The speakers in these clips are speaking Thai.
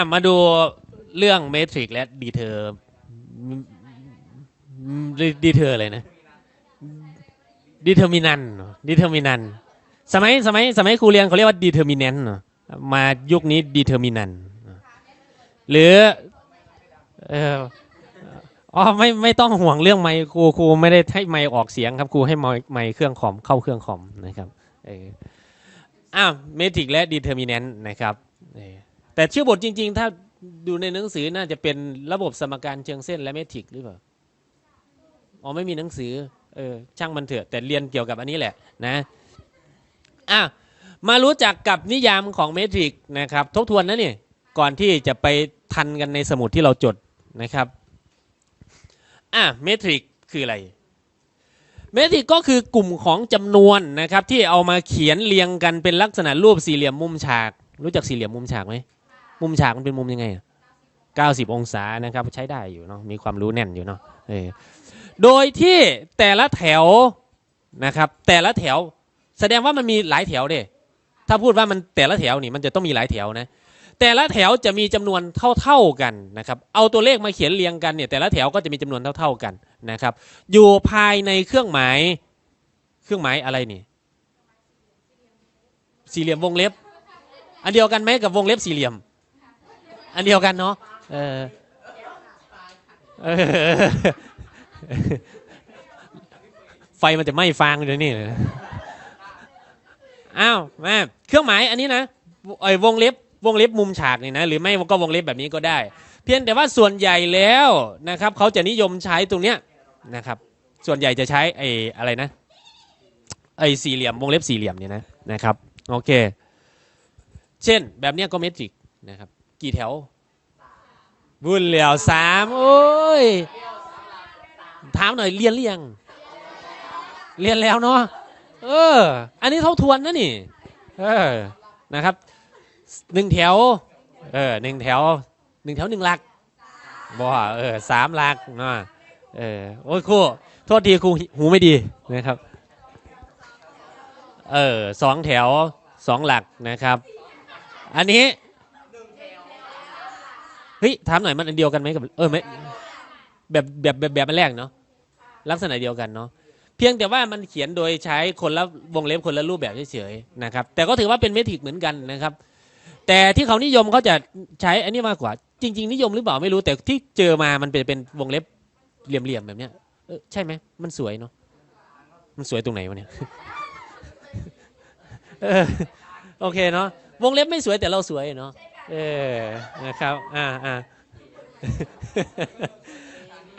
ะมาดูเรื่องเมทริกและดีเทอร์ดีเทอร์อะไรนะดีเทอร์มินันดีเทอร์มินันสมัยสมัยสมัยครูเรียนเขาเรียกว่าดีเทอร์มินนมายุคนี้ดีเทอร์มินันหรือเอออ๋อไม่ไม่ต้องห่วงเรื่องไมค์ครูครูไม่ได้ให้ไมค์ออกเสียงครับครูให้ไมค์ไมค์เครื่องคอมเข้าเครื่องคอมนะครับเอออ้าวเมทริกและดีเทอร์มินนนะครับเออ แต่ชื่อบทจริง ๆ ถ้าดูในหนังสือน่าจะเป็นระบบสมการเชิงเส้นและเมทริกหรือเปล่าอ๋อไม่มีหนังสือเออช่างมันเถอะ แต่เรียนเกี่ยวกับอันนี้แหละนะอะมารู้จักกับนิยามของเมทริกนะครับ ทบทวนนะนี่ก่อนที่จะไปทันกันในสมุดที่เราจดนะครับอะเมทริกคืออะไรเมทริกก็คือกลุ่มของจำนวนนะครับ ที่เอามาเขียนเรียงกันเป็นลักษณะรูปสี่เหลี่ยมมุมฉาก รู้จักสี่เหลี่ยมมุมฉากไหม มุมฉากมันเป็นมุมยังไงอะ90 องศานะครับ ใช้ได้อยู่เนาะมีความรู้แน่นอยู่เนาะเออโดยที่แต่ละแถวนะครับ แต่ละแถวแสดงว่ามันมีหลายแถวเด้ถ้าพูดว่ามันแต่ละแถวนี่มันจะต้องมีหลายแถวนะแต่ละแถวจะมีจำนวนเท่า ๆกันนะครับ เอาตัวเลขมาเขียนเรียงกันเนี่ยแต่ละแถวก็จะมีจำนวนเท่า ๆกันนะครับ อยู่ภายในเครื่องหมาย เครื่องหมายอะไรนี่ สี่เหลี่ยมวงเล็บ อันเดียวกันไหมกับวงเล็บสี่เหลี่ยม อันเดียวกันเนาะเออเอไฟมันจะไหม้ฟางเลยนี่อ้าวแม่เครื่องหมายอันนี้นะไอ้วงเล็บวงเล็บมุมฉากนี่นะหรือไม่ก็วงเล็บแบบนี้ก็ได้ เพียงแต่ว่าส่วนใหญ่แล้วนะครับเขาจะนิยมใช้ตรงเนี้ยนะครับ ส่วนใหญ่จะใช้ไอ้อะไรนะไอ้สี่เหลี่ยมวงเล็บสี่เหลี่ยมเนี่ยนะนะครับโอเค เช่นแบบเนี้ยก็เมตริกนะครับ กี่แถวบุญเหลียวสามโอ้ยถามหน่อยเรียนหรือยังเรียนแล้วเนาะเออ อันนี้เท่าทวนนะนี่เออนะครับหนึ่งแถวเออหนึ่งแถวหนึ่งแถวหนึ่งหลักบ่เออสามหลักเนาะเออโอ้ยครูโทษทีครูหูไม่ดีนะครับเออสองแถวสองหลักนะครับ อันนี้ เฮ้ยถามหน่อยมันอันเดียวกันไหมกับเออไม่แบบแบบแบบแบบอันแรกเนาะลักษณะเดียวกันเนาะเพียงแต่ว่ามันเขียนโดยใช้คนละวงเล็บคนละรูปแบบเฉยๆนะครับ แต่ก็ถือว่าเป็นเมทริกเหมือนกันนะครับ แต่ที่เขานิยมเขาจะใช้อันนี้มากกว่า จริง ๆ นิยมหรือเปล่าไม่รู้แต่ที่เจอมามันเป็นเป็นวงเล็บเหลี่ยมๆแบบเนี้ยใช่ไหมมันสวยเนาะมันสวยตรงไหนวะเนี่ยโอเคเนาะวงเล็บไม่สวยแต่เราสวยเนาะ เออนะครับอ่าอ่า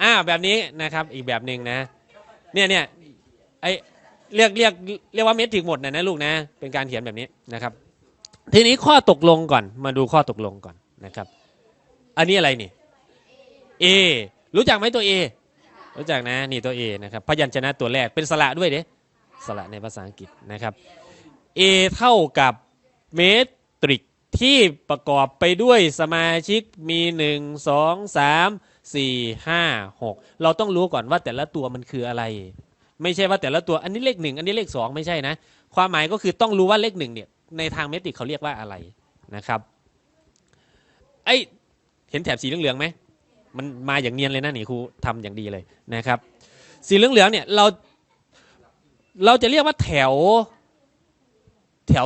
อ่าแบบนี้นะครับอีกแบบหนึ่งนะ เนี่ยเนี่ยไอเรียกเรียกเรียกว่าเมตริกหมดนะนะลูกนะ เป็นการเขียนแบบนี้นะครับ ทีนี้ข้อตกลงก่อนมาดูข้อตกลงก่อนนะครับ อันนี้อะไรนี่ A รู้จักไหมตัว A รู้จักนะนี่ตัว A นะครับพยัญชนะตัวแรกเป็นสระด้วยเด้สระในภาษาอังกฤษนะครับ A เท่ากับเมตร ที่ประกอบไปด้วยสมาชิกมี 1 2 3 4 5 6 เราต้องรู้ก่อนว่าแต่ละตัวมันคืออะไร ไม่ใช่ว่าแต่ละตัวอันนี้เลขหนึ่งอันนี้เลขสองไม่ใช่นะ ความหมายก็คือต้องรู้ว่าเลขหนึ่งเนี่ยในทางเมตริกเขาเรียกว่าอะไรนะครับไอเห็นแถบสีเหลืองๆไหมมันมาอย่างเนียนเลยนะนี่ครูทำอย่างดีเลยนะครับ สีเหลืองๆเนี่ยเราเราจะเรียกว่าแถวแถว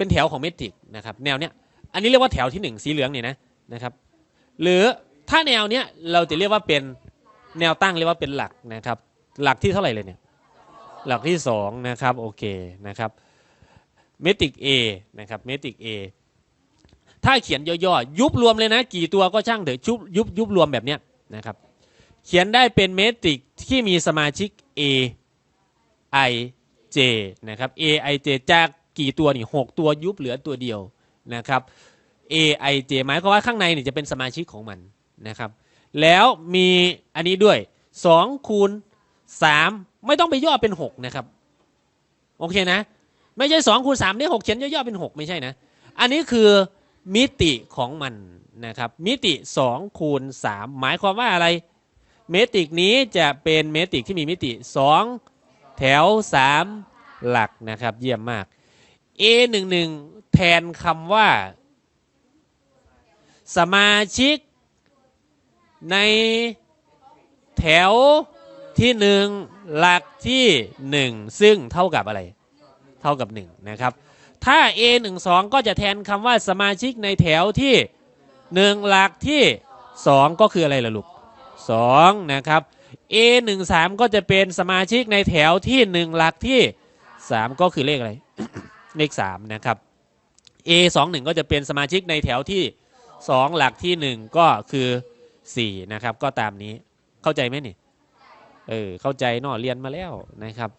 เป็นแถวของเมตริกนะครับแนวเนี้ยอันนี้เรียกว่าแถวที่หนึ่งสีเหลืองเนี่ยนะนะครับ หรือถ้าแนวเนี้ยเราจะเรียกว่าเป็นแนวตั้งเรียกว่าเป็นหลักนะครับ หลักที่เท่าไหร่เลยเนี่ยหลักที่สองนะครับโอเคนะครับเมตริก A นะครับเมตริก A ถ้าเขียนย่อๆยุบรวมเลยนะ กี่ตัวก็ช่างเถอะยุบยุบยุบรวมแบบเนี้ยนะครับ เขียนได้เป็นเมตริกที่มีสมาชิก A I J นะครับ A I J จาก กี่ตัวนี่หกตัวยุบเหลือตัวเดียวนะครับ A I J หมายความว่าข้างในนี่จะเป็นสมาชิกของมันนะครับ แล้วมีอันนี้ด้วย2คูณ3ไม่ต้องไปย่อเป็น6นะครับโอเคนะ ไม่ใช่2คูณ3ได้6เขียนย่อๆเป็น 6 ไม่ใช่นะ อันนี้คือมิติของมันนะครับ มิติ2คูณ3หมายความว่าอะไร เมตริกนี้จะเป็นเมตริกที่มีมิติ 2 แถว 3 หลักนะครับ เยี่ยมมาก A 1 1แทนคำว่า สมาชิก ในแถวที่หนึ่งหลักที่หนึ่งซึ่งเท่ากับอะไร เท่ากับหนึ่งนะครับ ถ้า a 1 2ก็จะแทนคำว่าสมาชิกในแถวที่หนึ่งหลักที่สองก็คืออะไรล่ะลูกสองนะครับ a 1 3ก็จะเป็นสมาชิกในแถวที่หนึ่งหลักที่สามก็คือเลขอะไร เลขสามนะครับ a 2 1ก็จะเป็นสมาชิกในแถวที่สองหลักที่หนึ่งก็คือสี่นะครับ ก็ตามนี้เข้าใจไหมนี่เออเข้าใจนอเรียนมาแล้วนะครับ